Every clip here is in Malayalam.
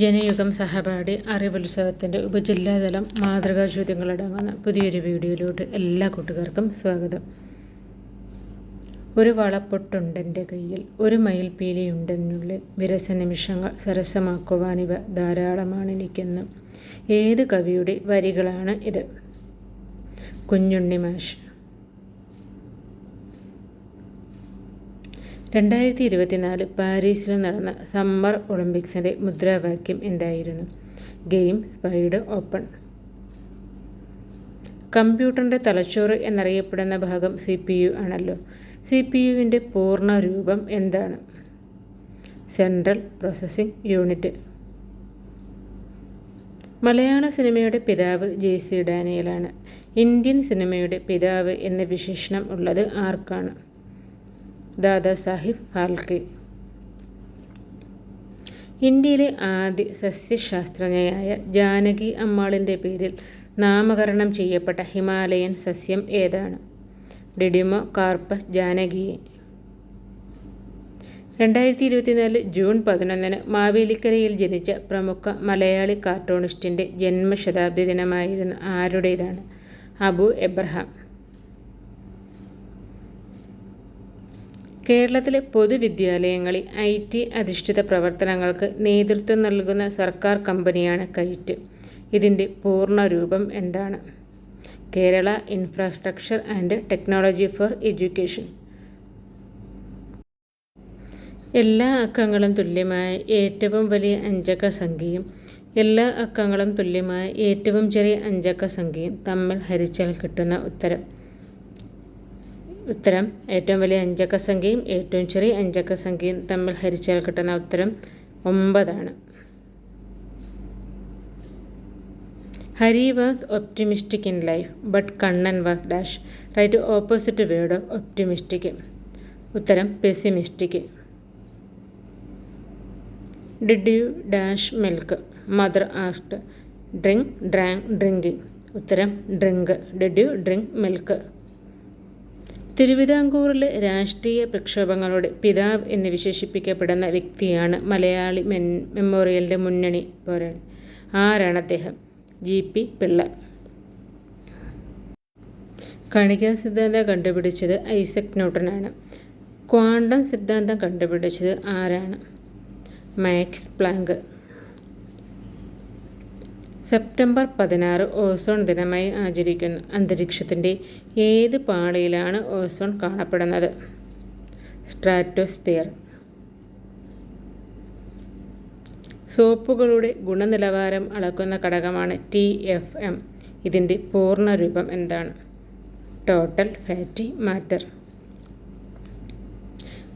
ജനയുഗം സഹപാഠി അറിവുത്സവത്തിന്റെ ഉപജില്ലാതലം മാതൃകാ ചോദ്യങ്ങളടങ്ങുന്ന പുതിയൊരു വീഡിയോയിലോട്ട് എല്ലാ കൂട്ടുകാർക്കും സ്വാഗതം. ഒരു വളപ്പൊട്ടുണ്ടെന്റെ കയ്യിൽ ഒരു മയിൽപീലിയുണ്ടെന്നുള്ളിൽ വിരസ നിമിഷങ്ങൾ സരസമാക്കുവാനിവ ധാരാളമാണെനിക്കെന്നും ഏത് കവിയുടെ വരികളാണ് ഇത്? കുഞ്ഞുണ്ണി മാഷ്. രണ്ടായിരത്തി ഇരുപത്തിനാല് പാരീസിൽ നടന്ന സമ്മർ ഒളിമ്പിക്സിന്റെ മുദ്രാവാക്യം എന്തായിരുന്നു? Game wide open. കമ്പ്യൂട്ടറിന്റെ തലച്ചോറ് എന്നറിയപ്പെടുന്ന ഭാഗം സി പി യു ആണല്ലോ. സി പി യുവിന്റെ പൂർണ രൂപം എന്താണ്? Central processing unit. മലയാള സിനിമയുടെ പിതാവ് ജെ സി ഡാനിയലാണ്. ഇന്ത്യൻ സിനിമയുടെ പിതാവ് എന്ന വിശേഷണം ഉള്ളത് ആർക്കാണ്? ദാദാ സാഹിബ് ഫാൽക്കെ. ഇന്ത്യയിലെ ആദ്യ സസ്യശാസ്ത്രജ്ഞയായ ജാനകി അമ്മാളിന്റെ പേരിൽ നാമകരണം ചെയ്യപ്പെട്ട ഹിമാലയൻ സസ്യം ഏതാണ്? ഡിഡിമോ കാർപ്പസ് ജാനകി രണ്ടായിരത്തി ഇരുപത്തിനാല് ജൂൺ പതിനൊന്നിന് മാവേലിക്കരയിൽ ജനിച്ച പ്രമുഖ മലയാളി കാർട്ടൂണിസ്റ്റിന്റെ ജന്മശതാബ്ദി ദിനമായിരുന്നു ആരുടേതാണ്? അബു എബ്രഹാം. കേരളത്തിലെ പൊതുവിദ്യാലയങ്ങളിൽ ഐ ടി അധിഷ്ഠിത പ്രവർത്തനങ്ങൾക്ക് നേതൃത്വം നൽകുന്ന സർക്കാർ കമ്പനിയാണ് കൈറ്റ്. ഇതിന്റെ പൂർണരൂപം എന്താണ്? Kerala infrastructure and technology for education. എല്ലാ അക്കങ്ങളും തുല്യമായ ഏറ്റവും വലിയ അഞ്ചക്ക സംഖ്യയും എല്ലാ അക്കങ്ങളും തുല്യമായ ഏറ്റവും ചെറിയ അഞ്ചക്ക സംഖ്യയും തമ്മിൽ ഹരിച്ചാൽ കിട്ടുന്ന ഉത്തരം. ഉത്തരം ഏറ്റവും വലിയ അഞ്ചക്ക സംഖ്യയും ഏറ്റവും ചെറിയ അഞ്ചക്ക സംഖ്യയും തമ്മിൽ ഹരിച്ചാൽ കിട്ടുന്ന ഉത്തരം ഒമ്പതാണ്. Hari was optimistic in life but Kannan was dash. Right opposite word of optimistic. ഉത്തരം pessimistic. Did you dash milk? Mother asked. Drink drank drinking. ഉത്തരം drink. Did you drink milk. തിരുവിതാംകൂറിലെ രാഷ്ട്രീയ പ്രക്ഷോഭങ്ങളുടെ പിതാവ് എന്ന് വിശേഷിപ്പിക്കപ്പെടുന്ന വ്യക്തിയാണ് മലയാളി മെൻ മെമ്മോറിയലിന്റെ മുന്നണി. പോരാളി ആരാണ് അദ്ദേഹം? ജി. പി. പിള്ള. കണികാ സിദ്ധാന്തം കണ്ടുപിടിച്ചത് ഐസക് ന്യൂട്ടനാണ്. ക്വാണ്ടം സിദ്ധാന്തം കണ്ടുപിടിച്ചത് ആരാണ്? Max Planck. സെപ്റ്റംബർ പതിനാറ് ഓസോൺ ദിനമായി ആചരിക്കുന്നു അന്തരീക്ഷത്തിന്റെ ഏത് പാളിയിലാണ് ഓസോൺ കാണപ്പെടുന്നത്? സ്ട്രാറ്റോസ്ഫിയർ. സോപ്പുകളുടെ ഗുണനിലവാരം അളക്കുന്ന ഘടകമാണ് ടി എഫ് എം. ഇതിന്റെ പൂർണരൂപം എന്താണ്? Total fatty matter.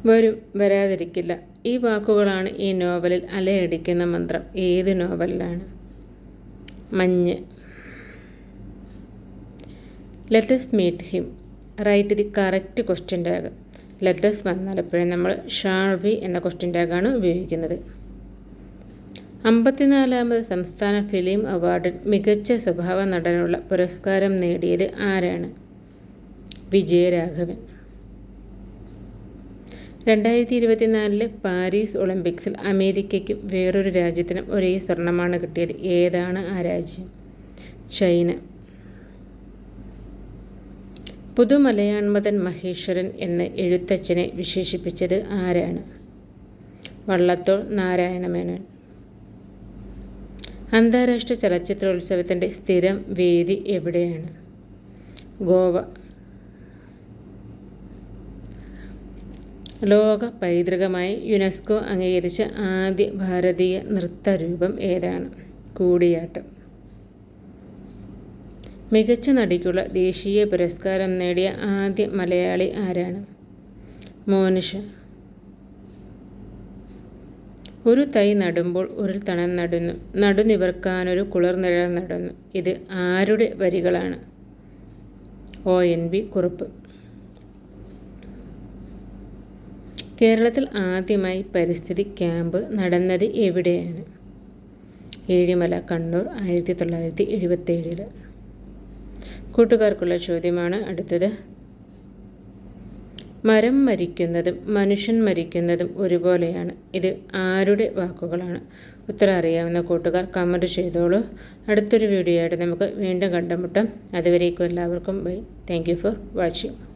വരും വരാതിരിക്കില്ല. ഈ വാക്കുകളാണ് ഈ നോവലിൽ അലയടിക്കുന്ന മന്ത്രം. ഏത് നോവലിലാണ്? മഞ്ഞ്. Let's meet him right the correct question tag let's വന്നാൽ എപ്പോഴും നമ്മൾ ഷാൾ വി എന്ന ക്വസ്റ്റ്യൻ ടാഗാണ് ഉപയോഗിക്കുന്നത്. അമ്പത്തിനാലാമത് സംസ്ഥാന ഫിലിം അവാർഡിൽ മികച്ച സ്വഭാവ നടനുള്ള പുരസ്കാരം നേടിയത് ആരാണ്? വിജയരാഘവൻ. രണ്ടായിരത്തി ഇരുപത്തിനാലിലെ പാരീസ് ഒളിമ്പിക്സിൽ അമേരിക്കയ്ക്കും വേറൊരു രാജ്യത്തിനും ഒരേ സ്വർണമാണ് കിട്ടിയത്. ഏതാണ് ആ രാജ്യം? ചൈന. പുതുമലയാൺമതൻ മഹേശ്വരൻ എന്ന എഴുത്തച്ഛനെ വിശേഷിപ്പിച്ചത് ആരാണ്? വള്ളത്തോൾ നാരായണമേനോൻ. അന്താരാഷ്ട്ര ചലച്ചിത്രോത്സവത്തിന്റെ സ്ഥിരം വേദി എവിടെയാണ്? ഗോവ. ലോക പൈതൃകമായി യുനെസ്കോ അംഗീകരിച്ച ആദ്യ ഭാരതീയ നൃത്തരൂപം ഏതാണ്? കൂടിയാട്ടം. മികച്ച നടിക്കുള്ള ദേശീയ പുരസ്കാരം നേടിയ ആദ്യ മലയാളി ആരാണ്? മോനിഷ. ഒരു തൈ നടുമ്പോൾ ഒരു തണം നടുന്നു. നടുനിവർക്കാനൊരു കുളിർനിഴൽ നടന്നു. ഇത് ആരുടെ വരികളാണ്? ഒ. എൻ. വി. കുറുപ്പ്. കേരളത്തിൽ ആദ്യമായി പരിസ്ഥിതി ക്യാമ്പ് നടന്നത് എവിടെയാണ്? ഏഴിമല കണ്ണൂർ ആയിരത്തി തൊള്ളായിരത്തി എഴുപത്തേഴിൽ കൂട്ടുകാർക്കുള്ള ചോദ്യമാണ് അടുത്തത്. മരം മരിക്കുന്നതും മനുഷ്യൻ മരിക്കുന്നതും ഒരുപോലെയാണ്. ഇത് ആരുടെ വാക്കുകളാണ്? ഉത്തരം അറിയാവുന്ന കൂട്ടുകാർ കമന്റ് ചെയ്തോളൂ. അടുത്തൊരു വീഡിയോ ആയിട്ട് നമുക്ക് വീണ്ടും കണ്ടുമുട്ടാം. അതുവരേക്കും എല്ലാവർക്കും ബൈ. Thank for watching.